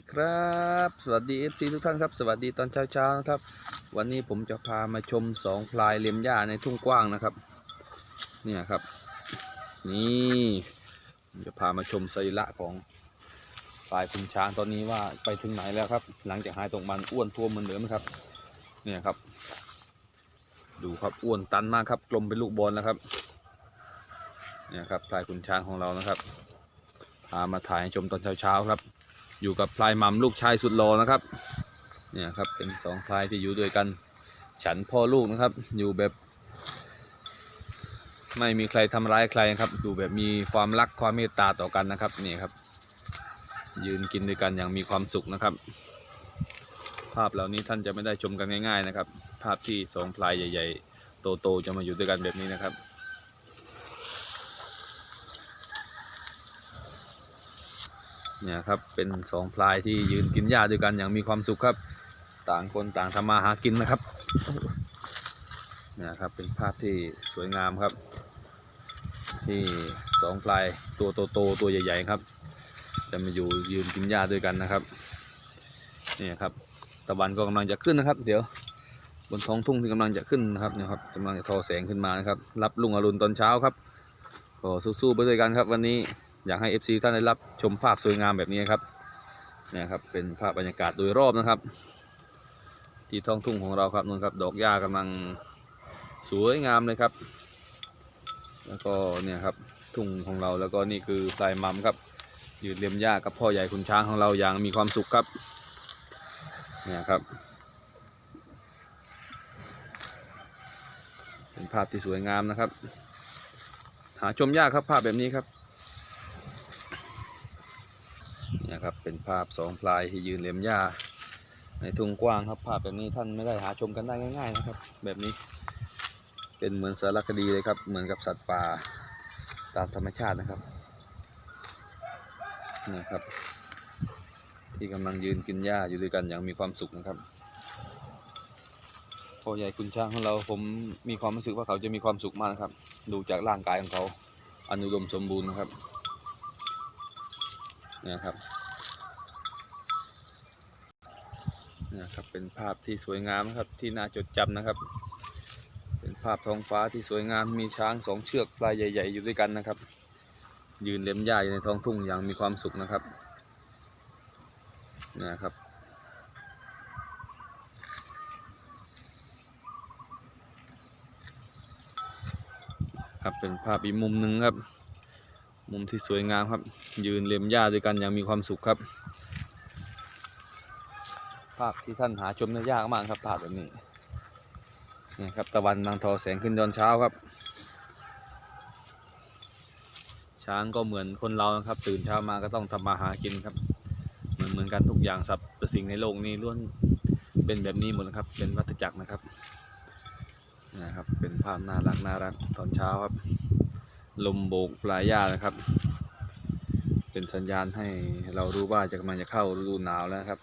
ดีครับ สวัสดี FC ทุกท่านครับ สวัสดีตอนเช้าๆนะครับ วันนี้ผมจะพามาชมสองพลายเลียมหญ้าในทุ่งกว้างนะครับ เนี่ยครับ นี่ผมจะพามาชมสรีระของพลายคุณช้างตอนนี้ว่าไปถึงไหนแล้วครับ หลังจากหายตรงมันอ้วนท้วมเหมือนเดิมครับ เนี่ยครับ ดูครับอ้วนตันมากครับกลมเป็นลูกบอลแล้วครับ เนี่ยครับพลายคุณช้างของเรานะครับพามาถ่ายให้ชมตอนเช้าๆครับ อยู่กับพลายมัมลูกชายสุดหล่อนะครับ เนี่ยครับเป็นสองพลายที่อยู่ด้วยกัน ฉันพ่อลูกนะครับ อยู่แบบ ไม่มีใครทำร้ายใครครับอยู่แบบมีความรักความเมตตาต่อกันนะครับนี่ครับ ยืนกินด้วยกันอย่างมีความสุขนะครับ ภาพเหล่านี้ท่านจะไม่ได้ชมกันง่าย ๆ นะครับ ภาพที่สองพลายใหญ่ ๆ โตๆจะมาอยู่ด้วยกันแบบนี้นะครับ เนี่ยครับเป็นสองพลายที่ยืนกินหญ้าด้วยกันอย่างมีความสุขครับ ต่างคนต่างทำมาหากินนะครับเนี่ยครับเป็นภาพที่สวยงามครับ ที่สองพลายตัวโตๆตัวใหญ่ๆครับ จะมาอยู่ยืนกินหญ้าด้วยกันนะครับเนี่ยครับตะวันก็กำลังจะขึ้นนะครับ เดี๋ยวบนท้องทุ่งที่กำลังจะขึ้นนะครับเนี่ยครับกำลังจะทอแสงขึ้นมานะครับ รับลุงอรุณตอนเช้าครับก็สู้ๆไปด้วยกันครับวันนี้ อยากให้ FC ท่านได้รับชมภาพสวยงามแบบนี้ครับเนี่ยครับ เป็นภาพบรรยากาศโดยรอบนะครับ ที่ท้องทุ่งของเราครับนู่นครับ ดอกหญ้ากำลังสวยงามเลยครับ แล้วก็เนี่ยครับทุ่งของเราแล้วก็นี่คือพลายมัมครับ ยืนเลียมหญ้ากับพ่อใหญ่คุณช้างของเราอย่างมีความสุขครับเนี่ยครับ เป็นภาพที่สวยงามนะครับ หาชมยากครับภาพแบบนี้ครับ เครับ เป็นภาพสองพลายที่ยืนเลียมหญ้า ในทุ่งกว้างครับภาพแบบนี้ท่านไม่ได้หาชมกันได้ง่าย ๆ นะครับ แบบนี้ เป็นเหมือนสารคดีเลยครับ เหมือนกับสัตว์ป่าตามธรรมชาตินะครับนี่ยครับ ที่กำลังยืนกินหญ้าอยู่ด้วยกันอย่างมีความสุขนะครับพ่อใหญ่คุณช้างของเราผมมีความรู้สึกว่าเขาจะมีความสุขมากนะครับ ดูจากร่างกายของเขาอนุดมสมบูรณ์นะครับนี่ยครับ เป็นภาพที่สวยงามนะครับที่น่าจดจำนะครับ เป็นภาพท้องฟ้าที่สวยงามมีช้างสองเชือกปลายใหญ่ ๆ อยู่ด้วยกันนะครับ ยืนเล็มหญ้าอยู่ในท้องทุ่งอย่างมีความสุขนะครับนี่ยครับครับเป็นภาพอีกมุมหนึ่งครับ มุมที่สวยงามครับ ยืนเล็มหญ้าด้วยกันอย่างมีความสุขครับ ภาพที่ท่านหาชมได้ยากมากครับภาพแบบนี้นี่ครับตะวันกำลังทอแสงขึ้นตอนเช้าครับ ช้างก็เหมือนคนเรานะครับ ตื่นเช้ามาก็ต้องทำมาหากินครับ เหมือนเหมือนกันทุกอย่างสรรพสิ่งในโลกนี้ล้วนเป็นแบบนี้หมดนะครับ เป็นวัฏจักรนะครับนะครับ เป็นภาพน่ารักน่ารักตอนเช้าครับ ลมโบกปลายหญ้านะครับ เป็นสัญญาณให้เรารู้ว่าจะกำลังจะเข้าฤดูหนาวแล้วครับ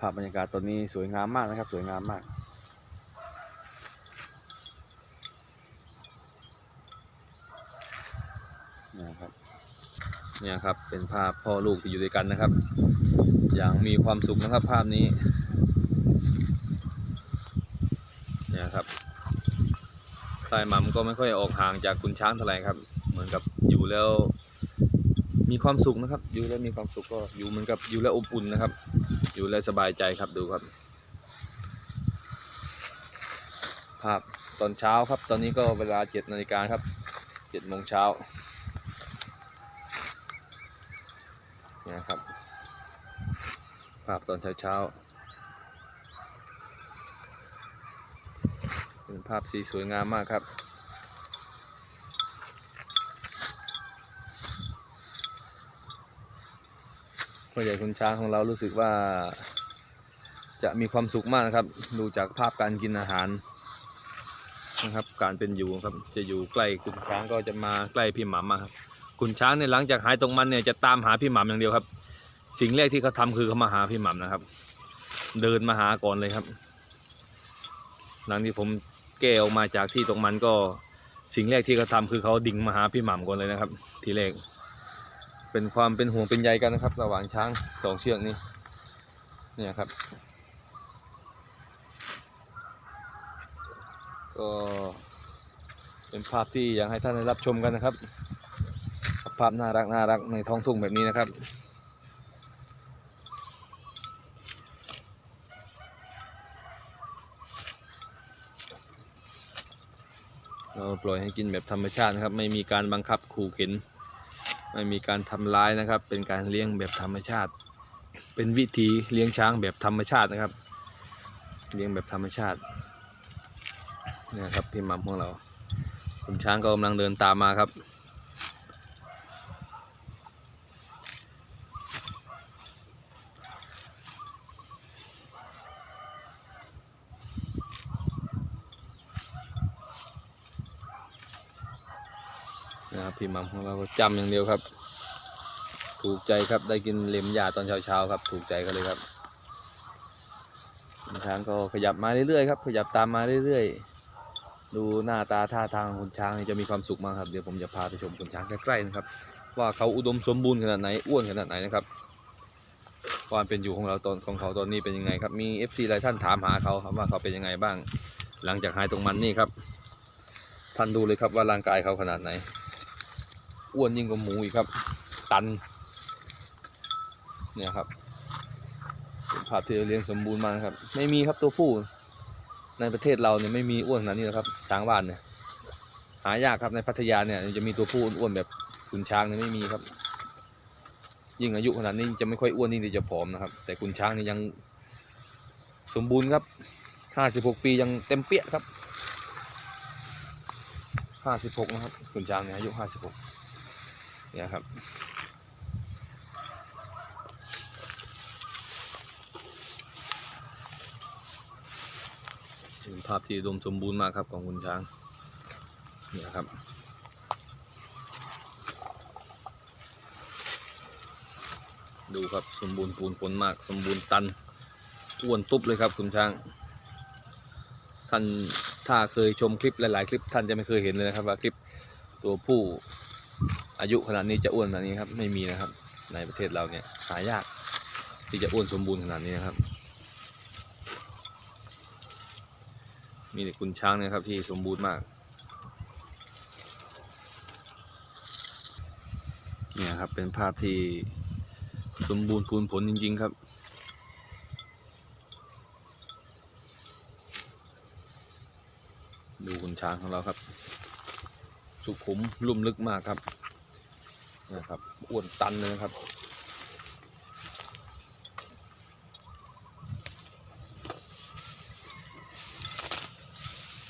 ภาพบรรยากาศตอนนี้สวยงามมากนะครับ สวยงามมากนี่ครับเนี่ยครับเป็นภาพพ่อลูกที่อยู่ด้วยกันนะครับ อย่างมีความสุขนะครับภาพนี้เนี่ยครับพลายหมัมก็ไม่ค่อยออกห่างจากคุณช้างเท่าไหร่ครับ เหมือนกับอยู่แล้ว มีความสุขนะครับ อยู่แล้วมีความสุขก็อยู่เหมือนกับอยู่แล้วอบอุ่นนะครับ อยู่แล้วสบายใจครับดูครับ ภาพตอนเช้าครับ ตอนนี้ก็เวลาเจ็ดนาฬิกาครับเจ็ดโมงเช้าเนี่ยครับ ภาพตอนเช้าเช้าเป็นภาพสีสวยงามมากครับ พ่อใหญ่คุณช้างของเรารู้สึกว่าจะมีความสุขมากนะครับ ดูจากภาพการกินอาหารนะครับ การเป็นอยู่ครับ จะอยู่ใกล้คุณช้างก็จะมาใกล้พี่หม่ำมาครับ คุณช้างเนี่ยหลังจากหายตรงมันเนี่ยจะตามหาพี่หม่ำอย่างเดียวครับ สิ่งแรกที่เขาทำคือเขามาหาพี่หม่ำนะครับ เดินมาหาก่อนเลยครับ หลังที่ผมแก้ออกมาจากที่ตรงมันก็สิ่งแรกที่เขาทำคือเขาดิ่งมาหาพี่หม่ำก่อนเลยนะครับ ทีแรก เป็นความเป็นห่วงเป็นใยกันนะครับ ระหว่างช้างสองเชือกนี้เนี่ยครับ ก็เป็นภาพที่อยากให้ท่านได้รับชมกันนะครับ ภาพน่ารักน่ารักในท้องทุ่งแบบนี้นะครับเราปล่อยให้กินแบบธรรมชาตินะครับ ไม่มีการบังคับขู่เข็น ไม่มีการทำร้ายนะครับ เป็นการเลี้ยงแบบธรรมชาติ เป็นวิธีเลี้ยงช้างแบบธรรมชาตินะครับ เลี้ยงแบบธรรมชาตินี่ครับพี่มัมของเราคุณช้างก็กำลังเดินตามมาครับ นะครับพี่หมัม ของเราจำอย่างเดียวครับ ถูกใจครับได้กินเล็มหญ้าตอนเช้าๆครับ ถูกใจเขาเลยครับช้างก็ขยับมาเรื่อยๆครับขยับตามมาเรื่อยๆ ดูหน้าตาท่าทางของคุณช้างจะมีความสุขมากครับเดี๋ยวผมจะพาไปชมคุณช้างใกล้ๆนะครับ ว่าเขาอุดมสมบูรณ์ขนาดไหนอ้วนขนาดไหนนะครับความเป็นอยู่ของเราตอนของเขาตอนนี้เป็นยังไงครับมี FC หลายท่านถามหาเขาครับว่าเขาเป็นยังไงบ้าง หลังจากหายตรงมันนี่ครับท่านดูเลยครับว่าร่างกายเขาขนาดไหน อ้วนยิ่งกว่าหมูอีกครับ ตัน เนี่ยครับภาพที่เลี้ยงสมบูรณ์มากครับ ไม่มีครับตัวผู้ในประเทศเราเนี่ยไม่มีอ้วนขนาดนี้นะครับช้างบ้านเนี่ยหายากครับในพัทยาเนี่ยจะมีตัวผู้อ้วนแบบขุนช้างเนี่ยไม่มีครับ ยิ่งอายุขนาดนี้จะไม่ค่อยอ้วนยิ่งจะผอมนะครับ แต่ขุนช้างเนี่ยยังสมบูรณ์ครับห้าสิบหกปียังเต็มเปี้ยครับห้าสิบหกนะครับขุนช้างเนี่ยอายุห้าสิบหก เนี่ยครับ เป็นภาพที่ดมสมบูรณ์มากครับของคุณช้าง เนี่ยครับดูครับสมบูรณ์ปูนผลมาก สมบูรณ์ตันอ้วนตุ๊บเลยครับคุณช้าง ท่านถ้าเคยชมคลิปหลาย ๆ คลิปท่านจะไม่เคยเห็นเลยนะครับว่าคลิปตัวผู้ อายุขนาดนี้จะอ้วนขนาดนี้ครับ ไม่มีนะครับ ในประเทศเราเนี่ยหายากที่จะอ้วนสมบูรณ์ขนาดนี้นะครับ มีแต่คุณช้างเนะครับที่สมบูรณ์มากเนี่ยครับเป็นภาพที่สมบูรณ์พูนผลจริง ๆ ครับ ดูคุณช้างของเราครับ สุขุมลุ่มลึกมากครับ นะครับอ้วนตันเลยนะครับ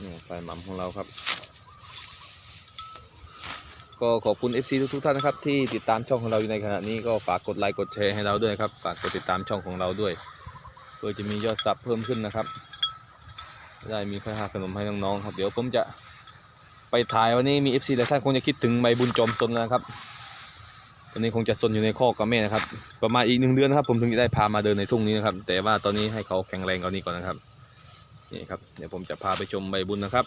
นี่ไฟหม่ำของเราครับ ก็ขอบคุณ FC ทุกๆท่านนะครับ ที่ติดตามช่องของเราอยู่ในขณะนี้ก็ฝากกดไลค์กดแชร์ให้เราด้วยครับ ฝากกดติดตามช่องของเราด้วย เพื่อจะมียอดซับเพิ่มขึ้นนะครับได้มีค่าขนมให้น้องๆครับ เดี๋ยวผมจะไปถ่ายวันนี้มี FC หลายท่านคงจะคิดถึงใบบุญจอมตนนะครับ ตอนนี้คงจะซนอยู่ในคอกกับแม่นะครับ ประมาณอีกหนึ่งเดือนนะครับ ผมถึงจะได้พามาเดินในทุ่งนี้นะครับ แต่ว่าตอนนี้ให้เขาแข็งแรงกว่านี้ก่อนนะครับ นี่ครับ เดี๋ยวผมจะพาไปชมใบบุญนะครับ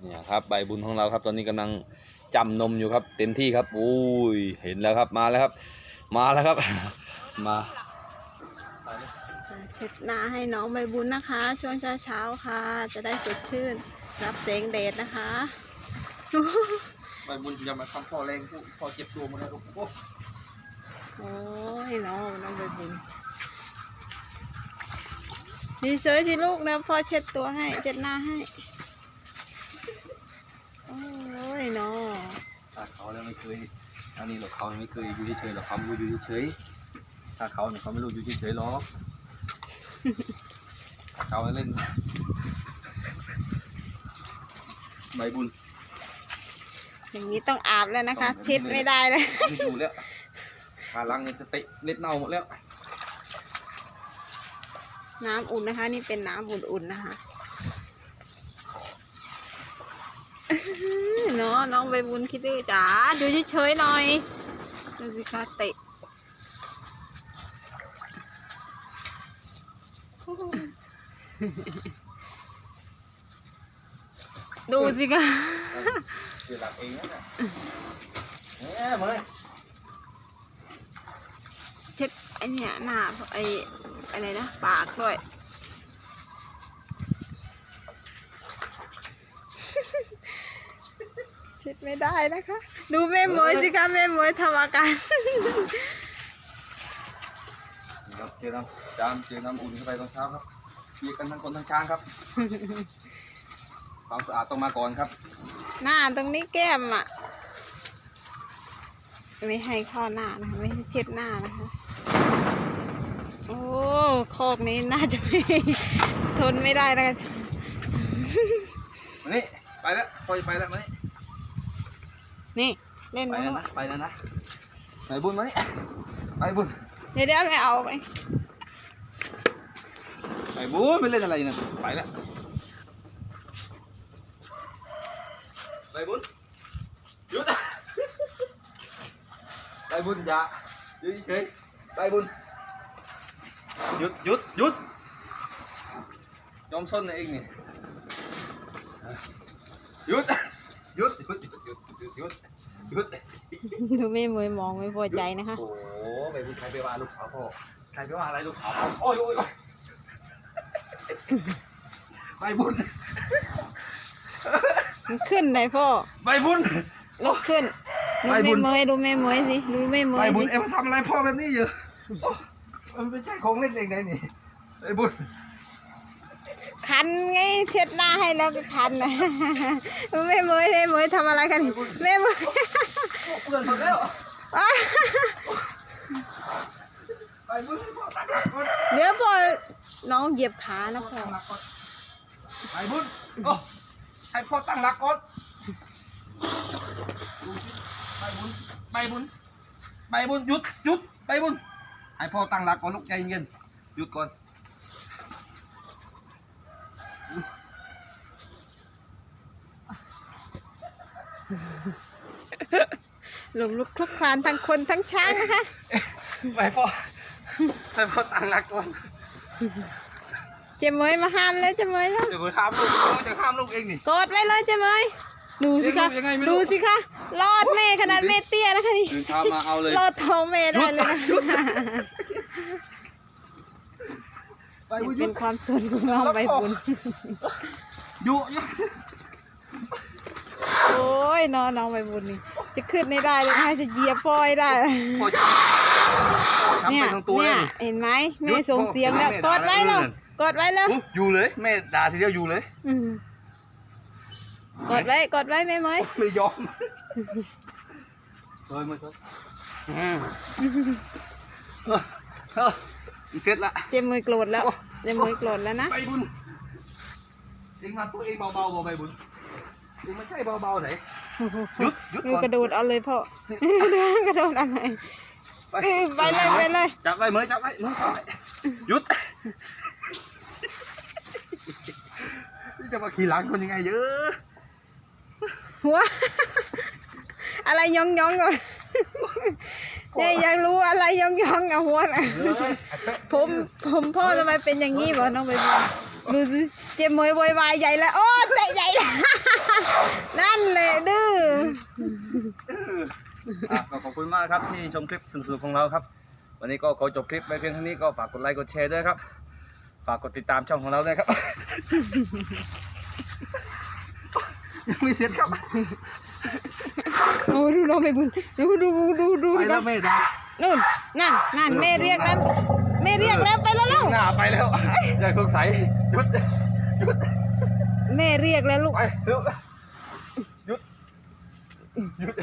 เนี่ยครับใบบุญของเราครับ ตอนนี้กำลังจำนมอยู่ครับ เต็มที่ครับโอ้ยเห็นแล้วครับมาแล้วครับ มาแล้วครับ มาเช็ดหน้าให้น้องใบบุญนะคะ ช่วงเช้าๆค่ะ จะได้สดชื่น รับแสงแดดนะคะ ใบบุญจะมาทำพ่อแรงพอเจ็บตัวมดแล้วครับโอ้ยน้องน้องใบบุญดีเฉยสิลูกนะพ่อเช็ดตัวให้ เช็ดหน้าให้ โอ้ยน้องถ้าเขาแล้วไม่เคยอันนี้หรอกเขาไม่เคยอยู่เฉยๆหรอกเขาไม่อยู่เฉยถ้าเขาเนี่ยเขาไม่รู้อยู่เฉยๆหรอกเขาเล่นใบบุญ อย่างนี้ต้องอาบแล้วนะคะ เช็ดไม่ได้เลยไม่อยู่แล้วขาหลังเนี่ยจะเตะเล็ดเน่าหมดแล้ว น้ำอุ่นนะคะ นี่เป็นน้ำอุ่นๆนะคะเนาะน้องใบบุญคิดดื้อจ๋าดูเฉยๆหน่อยดูสิคะเตะดูสิคะเสียหลักเองนะเนี่ยเนี่ยมาเลยเช็ดไอเนี่ยหน้าไออะไรนะปากด้วยเช็ดไม่ได้นะคะ ดูแม่หมวยสิคะแม่หมวยทำอาการครับเจอน้ำจามเจอน้ำอุ่นเข้าไปตอนเช้าครับเปียกกันทั้งคนทั้งช้างครับ ความสะอาดต้องมาก่อนครับ หน้าตรงนี้แก้มอะ ไม่ให้เข้าหน้านะคะ ไม่ให้เช็ดหน้านะคะ โอ้คอกนี้น่าจะไม่ทนไม่ได้นะคะมานี่ไปแล้วพอจะไปแล้วมานี่นี่ เล่นไปมาแล้วนะ ไปแล้วนะไปบุญมานี่ไปบุญเดี๋ยวเดี๋ยวไม่เอาไป ไปบุญไม่เล่นอะไรนะไปแล้ว ไปบุญหยุดไปบุญอย่าหยุดเฉยไปบุญหยุดหยุดหยุดยอมส้นนะเองนี่หยุดหยุดหยุดหยุดหยุดหยุดหยุดหยุดดูแม่หมวยมองไม่พอใจนะคะโอ้โหไปพูดใครไปว่าลูกสาวพ่อใครไปว่าอะไรลูกสาวพ่อโอ้ยโอ้ยโอ้ยไปบุญ มันขึ้นเลยพ่อไปบุญ ลุกขึ้นดูไปแม่บุญหมวยดูแม่หมวยสิดูแม่หมวไปยบุญสิเอ็มทำอะไรพ่อแบบนี้อยู่มันไม่ใช่ของเล่นเองไงนี่ไปบุญคันไงเช็ดหน้าให้แล้วก็คันนะ แม่หมวยแม่หมวยทำอะไรกันแม่หมวยเพื่อนหมดแล้วอ้าไปบุญพ่อตักหลักก่อนเดี๋ยวพ่อน้องเหยียบขานะพ่อตั้งหลักก่อนไปบุญโอ้ ให้พ่อตั้งหลักก่อนไปบุญไปบุญไปบุญหยุดหยุดไปบุญให้พ่อตั้งหลักก่อนลูกใจเย็นๆหยุดก่อนหลงลุกคลุกคลานทั้งคนทั้งช้างนะคะ ไปพ่อไปพ่อตั้งหลักก่อน เจมวยมาห้ามแล้วเจมวยแล้วเดี๋ยวผมห้ามลูกลูกจะห้ามลูกเองนี่กอดไว้เลยเจมวยดูสิคะเอ๊ะลูกยังไงไม่รู้ ดูสิคะรอดแม่ขนาดแม่เตี้ยนะคะนี่ตื่นเช้ามาเอาเลย รอดท้องแม่ได้เลยนะไปบุญหยุเป็ดนความสนของน้องใบบุญหยุดหยุดโอ้ยนอนน้องใบบุญนี่จะขึ้นไม่ได้เลยนะจะเหยียบปอยได้พ่อจะช้ำเนี่ไปยทั้งตัวเลเนี่ยยนี่เห็นไหมหยุแม่ดส่งเสียงแล้วแม่กด่าอดไว้แล้วแล้วนั่น กอดไว้แล้วอุ๊ยอยู่เลยแม่ด่าทีเดียวอยู่เลย อืมกอดไว้กอดไว้แม่ไหมยไม่ยอมเฮ้ยมันก็อืมเออเออเสร็จละ เจมมือโกรธแล้วเจมมือโกรธแล้วนะไปบุญเองมาตัวเองเบาๆเบาไปบุญเองไม่ใช่เบาๆไหนหยุดหยุดมือก่อนกระโดดเอาเลยพ่อ กระโดดเอาเลยไปเออไปเลยไปเลย จับไว้เหมยจับไว้เหมยจับไว้หยุดนี่ จะมาขี่หลังคนยังไงเยอะหัว อะไรยองยองก่อนเนี่ยอยากรู้อะไรยองยองกับหัวน่ะผมผมพ่อทำไมเป็นอย่างนี้วะน้องใบบัวดูสิเจ็บมวยโวยวายใหญ่แล้วโอ้เตะใหญ่แล้วนั่นแหละดื้ออะก็ขอบคุณมากครับที่ชมคลิปสนุกๆของเราครับ วันนี้ก็ขอจบคลิปไปเพียงเท่านี้ก็ฝากกดไลค์กดแชร์ด้วยครับ ฝากกดติดตามช่องของเราด้วยครับ ยังไม่เสร็จครับโอ้ดูน้องใบบุญดูดูดูดูดูไปแล้วแม่ดานู่นนั่นนั่นแม่เรียกนั้นแม่เรียกแล้วไปแล้วแล้วหน้าไปแล้วอยากสงสัยหยุดหยุดแม่เรียกแล้วลูกไปเร็วหยุดหยุด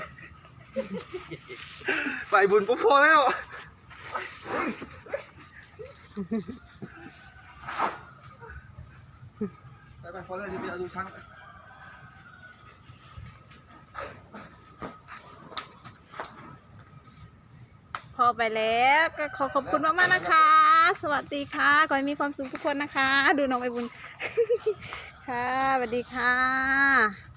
ไปบุญปุ๊บพอแล้วไปไปพอแล้วเดี๋ยวไปเอาดูช้าง อไปแล้วก็ขอขอบคุณมากๆนะคะ สวัสดีค่ะขอให้มีความสุขทุกคนนะคะ ดูน้องใบบุญค่ะสวัสดีค่ะ